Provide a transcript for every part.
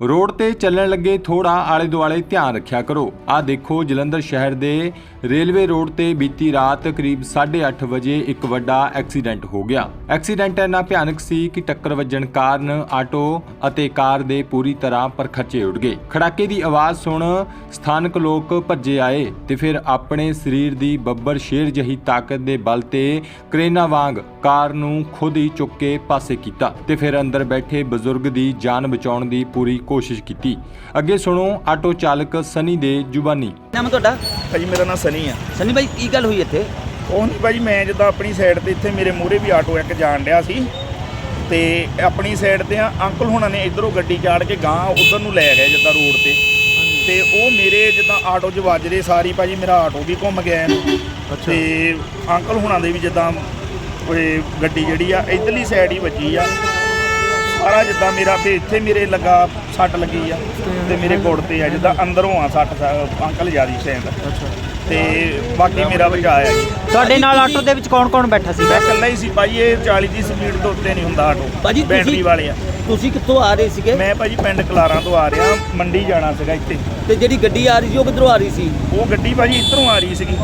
Road ਤੇ ਚੱਲਣ ਲੱਗੇ ਥੋੜਾ ਆਲੇ ਦੁਆਲੇ ਧਿਆਨ ਰੱਖਿਆ ਕਰੋ। ਆ ਦੇਖੋ, ਜਲੰਧਰ ਸ਼ਹਿਰ ਦੇ ਰੇਲਵੇ ਰੋਡ ਤੇ ਬੀਤੀ ਰਾਤ ਕਰੀਬ 8:30 ਵਜੇ ਇੱਕ ਵੱਡਾ ਐਕਸੀਡੈਂਟ ਹੋ ਗਿਆ। ਐਕਸੀਡੈਂਟ ਇੰਨਾ ਭਿਆਨਕ ਸੀ ਕਿ ਟੱਕਰ ਵੱਜਣ ਕਾਰਨ ਆਟੋ ਅਤੇ ਕਾਰ ਦੇ ਪੂਰੀ ਤਰ੍ਹਾਂ ਪਰਖੱਚੇ ਉੱਡ ਗਏ। ਖੜਾਕੇ ਦੀ ਆਵਾਜ਼ ਸੁਣ ਸਥਾਨਕ ਲੋਕ ਭੱਜੇ ਆਏ ਤੇ ਫਿਰ ਆਪਣੇ ਸਰੀਰ ਦੀ ਬੱਬਰ ਸ਼ੇਰ ਜਹੀ ਤਾਕਤ ਦੇ ਬਲ ਤੇ ਕਰੇਨਾ ਵਾਂਗ ਕਾਰ ਨੂੰ ਖੁਦ ਹੀ ਚੁੱਕ ਕੇ ਪਾਸੇ ਕੀਤਾ ਤੇ ਫਿਰ ਅੰਦਰ ਬੈਠੇ ਬਜ਼ੁਰਗ ਦੀ ਜਾਨ ਬਚਾਉਣ ਦੀ ਪੂਰੀ ਕੋਸ਼ਿਸ਼ ਕੀਤੀ। ਅੱਗੇ ਸੁਣੋ ਆਟੋ ਚਾਲਕ ਸਨੀ ਦੇ ਜ਼ੁਬਾਨੀ। ਨਾਮ ਤੁਹਾਡਾ? ਭਾਜੀ ਮੇਰਾ ਨਾਮ ਸਨੀ ਆ। ਸਨੀ ਭਾਈ ਕੀ ਗੱਲ ਹੋਈ ਇੱਥੇ? ਉਹ ਨਹੀਂ ਭਾਜੀ ਮੈਂ ਜਿੱਦਾਂ ਆਪਣੀ ਸਾਈਡ ਤੇ ਇੱਥੇ ਮੇਰੇ ਮੂਹਰੇ ਵੀ ਆਟੋ ਇੱਕ ਜਾਣ ਡਿਆ ਸੀ। ਤੇ ਆਪਣੀ ਸਾਈਡ ਤੇ ਆ ਅੰਕਲ ਹੁਣਾਂ ਨੇ ਇਧਰੋਂ ਗੱਡੀ ਚਾੜ ਕੇ ਗਾਂ ਉਧਰ ਨੂੰ ਲੈ ਗਏ ਜਿੱਦਾਂ ਰੋਡ ਤੇ। ਤੇ ਉਹ ਮੇਰੇ ਜਿੱਦਾਂ ਆਟੋ 'ਚ ਵੱਜਦੇ ਸਾਰੀ ਭਾਜੀ ਮੇਰਾ ਆਟੋ ਵੀ ਘੁੰਮ ਗਿਆ ਤੇ ਅੰਕਲ ਹੁਣਾਂ ਦੇ ਵੀ ਜਿੱਦਾਂ ਉਹ ਗੱਡੀ ਜਿਹੜੀ ਆ ਇਧਰਲੀ ਸਾਈਡ ਹੀ ਵੱਜੀ ਆ। ਸਾਰਾ ਜਿੱਦਾਂ ਮੇਰਾ ਫੇ ਇੱਥੇ ਮੇਰੇ ਲੱਗਾ ਸੱਟ ਲੱਗੀ ਆ ਤੇ ਮੇਰੇ ਗੁੜ ਤੇ ਆ ਜਿੱਦਾਂ ਅੰਦਰੋਂ ਆ ਸੱਟ ਸਾ- ਅੰਕਲ ਜਿਆਦੀ ਸ਼ੈਂਦ ਤੇ ਬਾਕੀ ਮੇਰਾ ਬਚਾਅ ਆ ਜੀ। ਤੁਹਾਡੇ ਨਾਲ ਆਟੋ ਦੇ ਵਿੱਚ ਕੌਣ ਕੌਣ ਬੈਠਾ ਸੀ? ਮੈਂ ਇਕੱਲਾ ਹੀ ਸੀ ਭਾਜੀ ਇਹ 40 ਦੀ ਸਪੀਡ ਤੋਂ ਉੱਤੇ ਨਹੀਂ ਹੁੰਦਾ ਆਟੋ ਬੈਟਰੀ ਤੁਸੀਂ ਵਾਲੇ ਆ। ਤੁਸੀਂ ਕਿੱਥੋਂ ਆ ਰਹੇ ਸੀਗੇ? ਮੈਂ ਭਾਜੀ ਪਿੰਡ ਕਲਾਰਾਂ ਤੋਂ ਆ ਰਿਹਾ ਮੰਡੀ ਜਾਣਾ ਸੀਗਾ ਇੱਥੇ। ਤੇ ਜਿਹੜੀ ਗੱਡੀ ਆ ਰਹੀ ਸੀ ਉਹ ਕਿੱਧਰੋਂ ਆ ਰਹੀ ਸੀ? ਉਹ ਗੱਡੀ ਭਾਜੀ ਇੱਧਰੋਂ ਆ ਰਹੀ ਸੀਗੀ।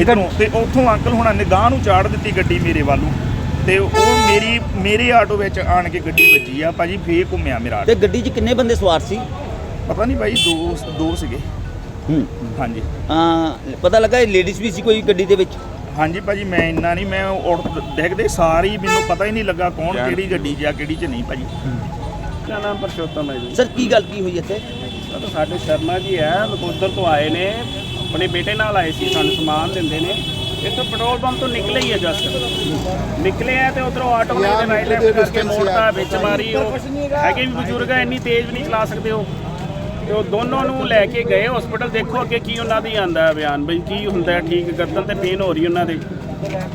ਇੱਧਰੋਂ ਤੇ ਉੱਥੋਂ ਅੰਕਲ ਹੁਣਾਂ ਨੇ ਗਾਂ ਨੂੰ ਚਾੜ ਦਿੱਤੀ ਗੱਡੀ ਮੇਰੇ ਵੱਲ ਨੂੰ। ਤੇ ਉਹ ਮੇਰੀ ਮੇਰੇ ਆਟੋ ਵਿੱਚ ਆਣ ਕੇ ਗੱਡੀ ਵੱਜੀ ਆ ਭਾਜੀ ਫੇਰ ਘੁੰਮਿਆ ਮੇਰਾ ਤੇ ਆਟੋ। ਗੱਡੀ 'ਚ ਕਿੰਨੇ ਬੰਦੇ ਸਵਾਰ ਸੀ? ਪਤਾ ਨਹੀਂ ਭਾਈ ਦੋ ਦੋ ਸੀਗੇ। ਹੂੰ। ਹਾਂਜੀ। ਆ ਪਤਾ ਲੱਗਾ ਇਹ ਲੇਡੀਜ਼ ਵੀ ਸੀ ਕੋਈ ਗੱਡੀ ਦੇ ਵਿੱਚ? ਹਾਂਜੀ ਭਾਜੀ ਮੈਂ ਇੰਨਾ ਨਹੀਂ ਮੈਂ ਉੜ ਦੇਖਦੇ ਸਾਰੀ ਮੈਨੂੰ ਪਤਾ ਹੀ ਨਹੀਂ ਲੱਗਾ ਕੌਣ ਕਿਹੜੀ ਗੱਡੀ 'ਚ ਆ ਕਿਹੜੀ 'ਚ ਨਹੀਂ ਭਾਜੀ। ਮੇਰਾ ਨਾਮ ਪਰਸ਼ੋਤਮ ਹੈ ਜੀ? ਸਰ ਕੀ ਗੱਲ ਕੀ ਹੋਈ ਇੱਥੇ? ਤਾਂ ਸਾਡੇ ਸ਼ਰਮਾ ਜੀ ਹੈ ਨਕੋਦਰ ਤੋਂ ਆਏ ਨੇ ਆਪਣੇ ਬੇਟੇ ਨਾਲ ਆਏ ਸੀ ਸਾਨੂੰ ਸਮਾਨ ਦਿੰਦੇ ਨੇ। ਇੱਥੋਂ ਪੈਟਰੋਲ ਪੰਪ ਤੋਂ ਨਿਕਲੇ ਹੀ ਆ ਜਸਟ। ਨਿਕਲੇ ਆ ਤੇ ਉਧਰੋਂ ਆਟੋ ਵਾਲੇ ਨੇ ਰਾਈਟ ਲੈਫਟ ਕਰਕੇ ਮੋੜਤਾ ਵਿੱਚ ਮਾਰੀ ਉਹ। ਹੈਗੇ ਵੀ ਬਜ਼ੁਰਗ ਆ ਇੰਨੀ ਤੇਜ਼ ਵੀ ਨਹੀਂ ਚਲਾ ਸਕਦੇ ਉਹ। ਤੇ ਉਹ ਦੋਨੋਂ ਨੂੰ ਲੈ ਕੇ ਗਏ ਹਸਪੀਟਲ ਦੇਖੋ ਅੱਗੇ ਕੀ ਉਹਨਾਂ ਦੀ ਆਂਦਾ ਹੈ ਬਿਆਨ। ਬਈ ਕੀ ਹੁੰਦਾ ਹੈ, ਠੀਕ ਗਰਦਨ ਤੇ ਪੇਨ ਹੋ ਰਹੀ ਉਹਨਾਂ ਦੇ।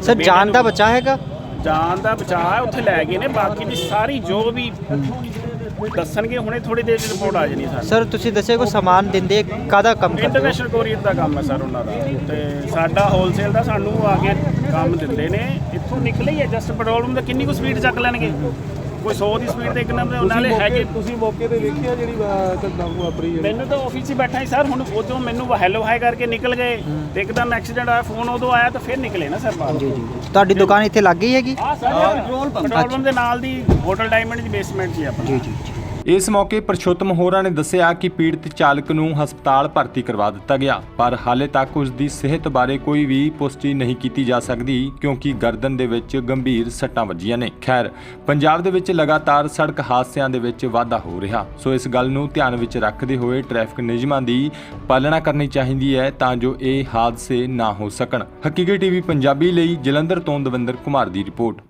ਸਰ ਜਾਨ ਦਾ ਬਚਾ ਹੈਗਾ? ਜਾਨ ਦਾ ਬਚਾਅ ਹੈ ਉੱਥੇ ਲੈ ਗਏ ਨੇ ਬਾਕੀ ਦੀ ਸਾਰੀ ਜੋ ਵੀ ਦੱਸਣਗੇ ਹੁਣੇ ਥੋੜੀ ਦੇਰ ਚ ਰਿਪੋਰਟ ਆ ਜਾਣੀ ਸਰ ਤੁਸੀਂ ਦੱਸਿਆ ਕੋਈ ਸਮਾਨ ਦਿੰਦੇ ਕਾਦਾ ਕੰਮ ਕਰਦੇ ਹੋ? ਇੰਟਰਨੈਸ਼ਨਲ ਕੋਰੀਅਰ ਦਾ ਕੰਮ ਹੈ ਸਰ ਉਹਨਾਂ ਦਾ। ਤੇ ਸਾਡਾ ਹੋਲਸੇਲ ਦਾ ਸਾਨੂੰ ਆ ਕੇ ਕੰਮ ਦਿੰਦੇ ਨੇ। ਇੱਥੋਂ ਨਿਕਲੇ ਹੀ ਹੈ ਜਸਟ ਪੈਟਰੋਲ ਪੰਪ ਦਾ ਕਿੰਨੀ ਕੁ ਸਪੀਡ ਚੱਕ ਲੈਣਗੇ? ਕੋਈ 100 ਦੀ ਸਪੀਡ ਤੇ ਇੱਕ ਨੰਬਰ ਨਾਲੇ ਹੈਗੇ। ਤੁਸੀਂ ਮੌਕੇ ਤੇ ਵੇਖਿਆ ਜਿਹੜੀ ਘਟਨਾ ਵਾਪਰੀ ਹੈ ਮੈਨੂੰ ਤਾਂ ਆਫਿਸ 'ਚ ਹੀ ਬੈਠਾ ਸੀ ਸਰ ਹੁਣ ਉਦੋਂ ਮੈਨੂੰ ਹੈਲੋ ਹਾਈ ਕਰਕੇ ਨਿਕਲ ਗਏ। ਤੇ ਇੱਕਦਮ ਐਕਸੀਡੈਂਟ ਆਇਆ ਫੋਨ ਉਦੋਂ ਆਇਆ ਤਾਂ ਫਿਰ ਨਿਕਲੇ ਨਾ ਸਰ ਬਾਹਰ। ਜੀ ਜੀ ਤੁਹਾਡੀ ਦੁਕਾਨ ਇੱਥੇ ਲੱਗ ਗਈ ਹੈਗੀ? ਆ ਸਰ ਪੈਟਰੋਲ ਪੰਪ। ਦੇ ਨਾਲ ਦੀ ਹੋਟਲ ਡਾਇਮੰਡ ਦੀ ਬੇਸਮੈਂਟ 'ਚ ਹੀ ਆਪਣਾ। ਜੀ ਜੀ। ਇਸ ਮੌਕੇ ਪਰਸ਼ੋਤਮ ਹੋਰਾਂ ਨੇ ਦੱਸਿਆ ਕਿ ਪੀੜਤ ਚਾਲਕ ਨੂੰ ਹਸਪਤਾਲ ਭਰਤੀ ਕਰਵਾ ਦਿੱਤਾ ਗਿਆ, ਪਰ ਹਾਲੇ ਤੱਕ ਉਸ ਦੀ ਸਿਹਤ ਬਾਰੇ ਕੋਈ ਵੀ ਪੁਸ਼ਟੀ ਨਹੀਂ ਕੀਤੀ ਜਾ ਸਕਦੀ, ਕਿਉਂਕਿ ਗਰਦਨ ਦੇ ਵਿੱਚ ਗੰਭੀਰ ਸੱਟਾਂ ਵੱਜੀਆਂ ਨੇ। ਖੈਰ, ਪੰਜਾਬ ਦੇ ਵਿੱਚ ਲਗਾਤਾਰ ਸੜਕ ਹਾਦਸਿਆਂ ਦੇ ਵਿੱਚ ਵਾਧਾ ਹੋ ਰਿਹਾ, ਸੋ ਇਸ ਗੱਲ ਨੂੰ ਧਿਆਨ ਵਿੱਚ ਰੱਖਦੇ ਹੋਏ ਟ੍ਰੈਫਿਕ ਨਿਯਮਾਂ ਦੀ ਪਾਲਣਾ ਕਰਨੀ ਚਾਹੀਦੀ ਹੈ ਤਾਂ ਜੋ ਇਹ ਹਾਦਸੇ ਨਾ ਹੋ ਸਕਣ। ਹਕੀਕੀ ਟੀਵੀ ਪੰਜਾਬੀ ਲਈ ਜਲੰਧਰ ਤੋਂ ਦਵਿੰਦਰ ਕੁਮਾਰ ਦੀ ਰਿਪੋਰਟ।